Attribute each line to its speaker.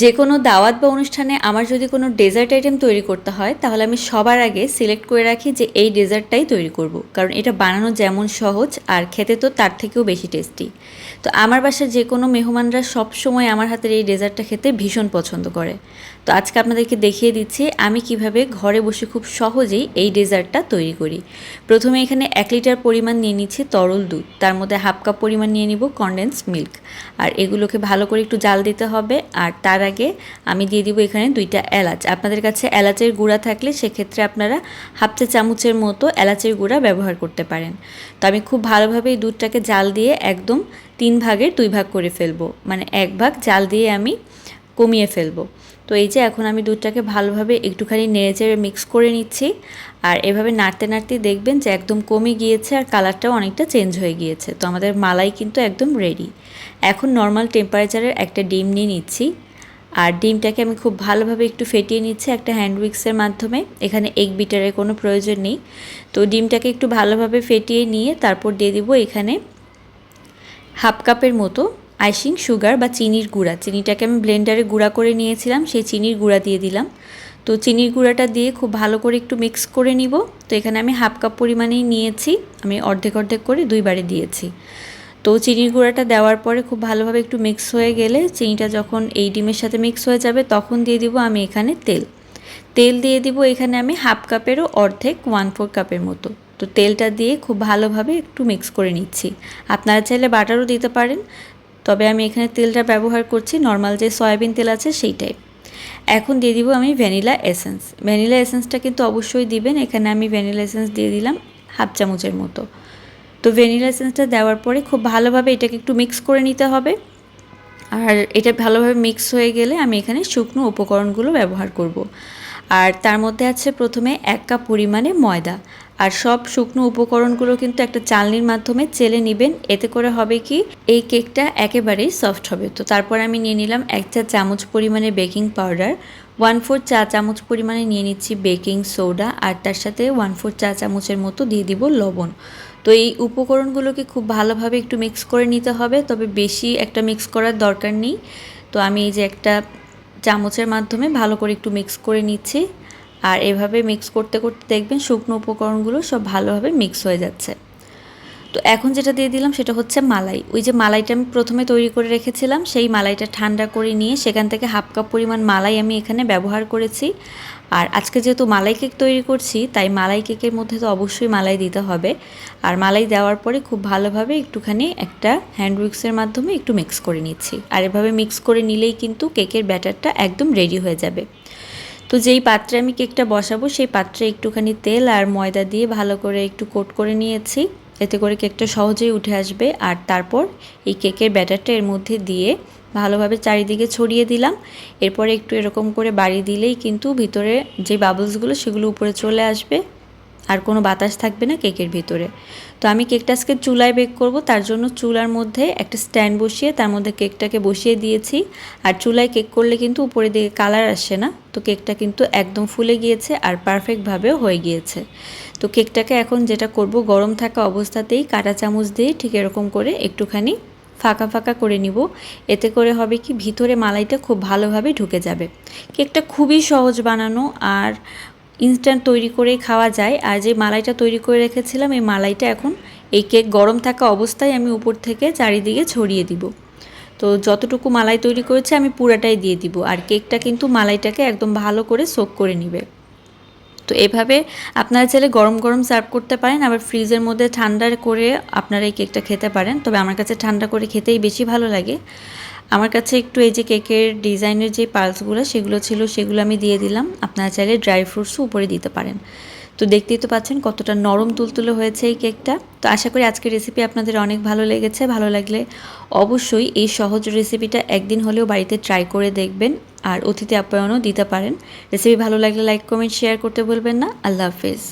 Speaker 1: যে কোনো দাওয়াত বা অনুষ্ঠানে আমার যদি কোনো ডেজার্ট আইটেম তৈরি করতে হয়, তাহলে আমি সবার আগে সিলেক্ট করে রাখি যে এই ডেজার্টটাই তৈরি করব। কারণ এটা বানানো যেমন সহজ, আর খেতে তো তার থেকেও বেশি টেস্টি তো আমার বাসায় যে কোনো মেহমানরা সব সময় আমার হাতের এই ডেজার্টটা খেতে ভীষণ পছন্দ করে। তো আজকে আপনাদেরকে দেখিয়ে দিচ্ছি আমি কীভাবে ঘরে বসে খুব সহজেই এই ডেজার্টটা তৈরি করি। প্রথমে এখানে এক লিটার পরিমাণ নিয়ে নিচ্ছি তরল দুধ। তার মধ্যে হাফ কাপ পরিমাণ নিয়ে নিব কনডেন্স মিল্ক আর এগুলোকে ভালো করে একটু জাল দিতে হবে, আর তার আগে আমি দিয়ে দিব এখানে দুইটা এলাচ। আপনাদের কাছে এলাচের গুঁড়া থাকলে সেক্ষেত্রে আপনারা হাফ চা চামচের মতো এলাচের গুঁড়া ব্যবহার করতে পারেন। তো আমি খুব ভালোভাবে এই দুধটাকে জাল দিয়ে একদম তিন ভাগের দুই ভাগ করে ফেলব। মানে এক ভাগ জাল দিয়ে আমি কমিয়ে ফেলব। তো এই যে এখন আমি দুধটাকে ভালোভাবে একটুখানি নেড়ে চেড়ে মিক্স করে নিচ্ছি। আর এভাবে নাড়তে নাড়তে দেখবেন যে একদম কমে গিয়েছে আর কালারটাও অনেকটা চেঞ্জ হয়ে গিয়েছে। তো আমাদের মালাই কিন্তু একদম রেডি। এখন নর্মাল টেম্পারেচারের একটা ডিম নিয়ে নিচ্ছি। আর ডিমটাকে আমি খুব ভালোভাবে একটু ফেটিয়ে নিচ্ছি একটা হ্যান্ড উইক্সের মাধ্যমে। এখানে এগ বিটারের কোনো প্রয়োজন নেই। তো ডিমটাকে একটু ভালোভাবে ফেটিয়ে নিয়ে তারপর দিয়ে দিব এখানে হাফ কাপের মতো আইসিং সুগার বা চিনির গুঁড়া। চিনিটাকে আমি ব্লেন্ডারে গুঁড়া করে নিয়েছিলাম, সেই চিনির গুঁড়া দিয়ে দিলাম। তো চিনির গুঁড়াটা দিয়ে খুব ভালো করে একটু মিক্স করে নিব। তো এখানে আমি হাফ কাপ পরিমাণেই নিয়েছি। আমি অর্ধেক অর্ধেক করে দুইবারে দিয়েছি। তো চিনির গুঁড়াটা দেওয়ার পরে খুব ভালোভাবে একটু মিক্স হয়ে গেলে চিনিটা যখন এই ডিমের সাথে মিক্স হয়ে যাবে তখন দিয়ে দিব আমি এখানে তেল। তেল দিয়ে দিব এখানে আমি হাফ কাপেরও অর্ধেক ওয়ান ফোর কাপের মতো। তো তেলটা দিয়ে খুব ভালোভাবে একটু মিক্স করে নিচ্ছি। আপনারা চাইলে বাটারও দিতে পারেন, তবে আমি এখানে তেলটা ব্যবহার করছি নর্মাল যে সয়াবিন তেল আছে সেইটাই এখন দিয়ে দিব আমি ভ্যানিলা এসেন্স। ভ্যানিলা এসেন্সটা কিন্তু অবশ্যই দিবেন, এখানে আমি ভ্যানিলা এসেন্স দিয়ে দিলাম, হাফ চামচের মতো। তো ভ্যানিলা এসেন্সটা দেওয়ার পরে খুব ভালোভাবে এটাকে একটু মিক্স করে নিতে হবে। আর এটা ভালোভাবে মিক্স হয়ে গেলে আমি এখানে শুকনো উপকরণগুলো ব্যবহার করব। আর তার মধ্যে আছে প্রথমে এক কাপ পরিমাণে ময়দা। আর সব শুকনো উপকরণগুলো কিন্তু একটা চালনির মাধ্যমে চেলে নেবেন। এতে করে হবে কি, এই কেকটা একেবারেই সফট হবে। তো তারপর আমি নিয়ে নিলাম এক চা চামচ পরিমাণে বেকিং পাউডার ওয়ান ফোর চা চামচ পরিমাণে নিয়ে নিচ্ছি বেকিং সোডা আর তার সাথে ওয়ান ফোর চা চামচের মতো দিয়ে দিব লবণ। তো এই উপকরণগুলোকে খুব ভালোভাবে একটু মিক্স করে নিতে হবে, তবে বেশি একটা মিক্স করার দরকার নেই। তো আমি এই যে একটা চামচের মাধ্যমে ভালো করে একটু মিক্স করে নিচ্ছি। আর এভাবে মিক্স করতে করতে দেখবেন শুকনো উপকরণগুলো সব ভালোভাবে মিক্স হয়ে যাচ্ছে। তো এখন যেটা দিয়ে দিলাম সেটা হচ্ছে মালাই। ওই যে মালাইটা আমি প্রথমে তৈরি করে রেখেছিলাম, সেই মালাইটা ঠান্ডা করে নিয়ে সেখান থেকে হাফ কাপ পরিমাণ মালাই আমি এখানে ব্যবহার করেছি। আর আজকে যেহেতু মালাই কেক তৈরি করছি, তাই মালাই কেকের মধ্যে তো অবশ্যই মালাই দিতে হবে। আর মালাই দেওয়ার পরে খুব ভালোভাবে একটুখানি একটা হ্যান্ড উইক্সের মাধ্যমে একটু মিক্স করে নিচ্ছি। আর এভাবে মিক্স করে নিলেই কিন্তু কেকের ব্যাটারটা একদম রেডি হয়ে যাবে। তো যেই পাত্রে আমি কেকটা বসাবো, সেই পাত্রে একটুখানি তেল আর ময়দা দিয়ে ভালো করে একটু কোট করে নিয়েছি। এতে করে কেকটা সহজেই উঠে আসবে। আর তারপর এই কেকের ব্যাটারটা এর মধ্যে দিয়ে ভালোভাবে চারিদিকে ছড়িয়ে দিলাম। এরপরে একটু এরকম করে বাড়ি দিলেই কিন্তু ভিতরে যে বাবলসগুলো সেগুলো উপরে চলে আসবে। আর কোনো বাতাস থাকবে না কেকের ভিতরে। তো আমি কেকটা আজকে চুলায় বেক করব, তার জন্য চুলার মধ্যে একটা স্ট্যান্ড বসিয়ে তার মধ্যে কেকটাকে বসিয়ে দিয়েছি। আর চুলায় কেক করলে কিন্তু উপরে দিকে কালার আসে না, তো কেকটা কিন্তু একদম ফুলে গিয়েছে আর পারফেক্টভাবেও হয়ে গিয়েছে। তো কেকটাকে এখন যেটা করব, গরম থাকা অবস্থাতেই কাটা চামচ দিয়ে ঠিক এরকম করে একটুখানি ফাঁকা ফাঁকা করে নিব। এতে করে হবে কি, ভিতরে মালাইটা খুব ভালোভাবে ঢুকে যাবে। কেকটা খুবই সহজ বানানো আর ইনস্ট্যান্ট তৈরি করে খাওয়া যায়। আর যে মালাইটা তৈরি করে রেখেছিলাম, এই মালাইটা এখন এই কেক গরম থাকা অবস্থায় আমি উপর থেকে চারিদিকে ছড়িয়ে দিব। তো যতটুকু মালাই তৈরি করেছে, আমি পুরাটাই দিয়ে দিব। আর কেকটা কিন্তু মালাইটাকে একদম ভালো করে সোক করে নিবে। তো এভাবে আপনারা চাইলে গরম গরম সার্ভ করতে পারেন, আবার ফ্রিজের মধ্যে ঠান্ডা করে আপনারা এই কেকটা খেতে পারেন। তবে আমার কাছে ঠান্ডা করে খেতেই বেশি ভালো লাগে। আমার কাছে একটু এই যে কেকের ডিজাইনের যে পার্লসগুলো সেগুলো ছিল, সেগুলো আমি দিয়ে দিলাম। আপনারা চাইলে ড্রাই ফ্রুটসও উপরে দিতে পারেন। তো দেখতেই তো পাচ্ছেন কতটা নরম তুলতুলে হয়েছে এই কেকটা। তো আশা করি আজকের রেসিপি আপনাদের অনেক ভালো লেগেছে। ভালো লাগলে অবশ্যই এই সহজ রেসিপিটা একদিন হলেও বাড়িতে ট্রাই করে দেখবেন আর অতিথি আপ্যায়নও দিতে পারেন। রেসিপি ভালো লাগলে লাইক কমেন্ট শেয়ার করতে বলবেন না। আল্লাহ হাফেজ।